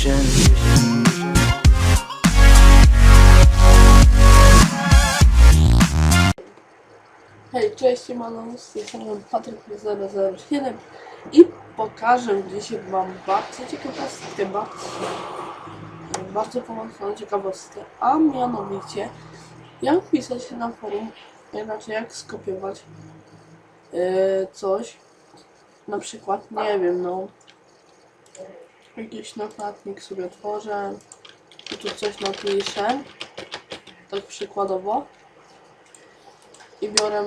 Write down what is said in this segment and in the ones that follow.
vision. Hej, cześć, siemano, jestem Patryk 001 i pokażę dzisiaj Wam bardzo ciekawostkę, bardzo, bardzo pomocną ciekawostkę, a mianowicie jak pisać się na forum, znaczy jak skopiować yy, coś, na przykład, nie wiem, no, jakiś notatnik sobie otworzę i tu coś napiszę, tak przykładowo i biorę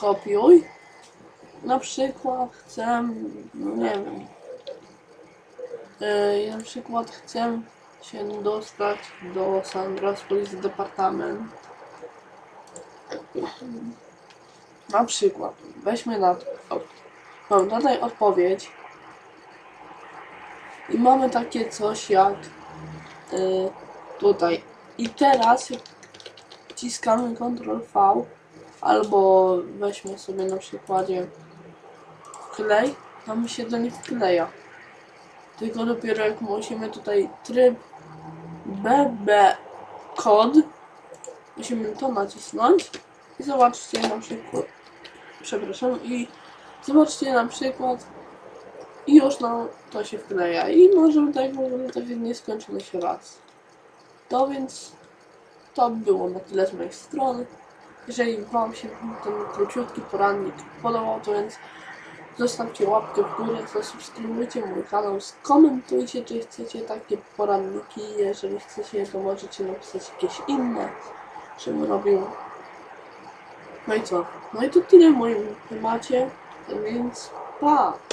kopiuj. Na przykład chcę, no nie wiem, yy, na przykład chcę się dostać do San Andreas Police Department. Na przykład, weźmy na to. Mam tutaj odpowiedź. I mamy takie coś jak yy, tutaj. I teraz wciskamy Ctrl V albo weźmy sobie na przykładzie wklej, nam się to nie wkleja. Tylko dopiero jak musimy tutaj tryb BB kod, musimy to nacisnąć i zobaczcie na przykład, przepraszam, i zobaczcie na przykład i już nam to się wkleja i możemy tak w ogóle tak nieskończony się raz. To więc to było na tyle z mojej strony. Jeżeli Wam się ten króciutki porannik podobał, to więc zostawcie łapkę w górę, zasubskrybujcie mój kanał, skomentujcie, czy chcecie takie poranniki. Jeżeli chcecie, to możecie napisać jakieś inne, żebym robił. No i co? No i to tyle w moim temacie, więc pa!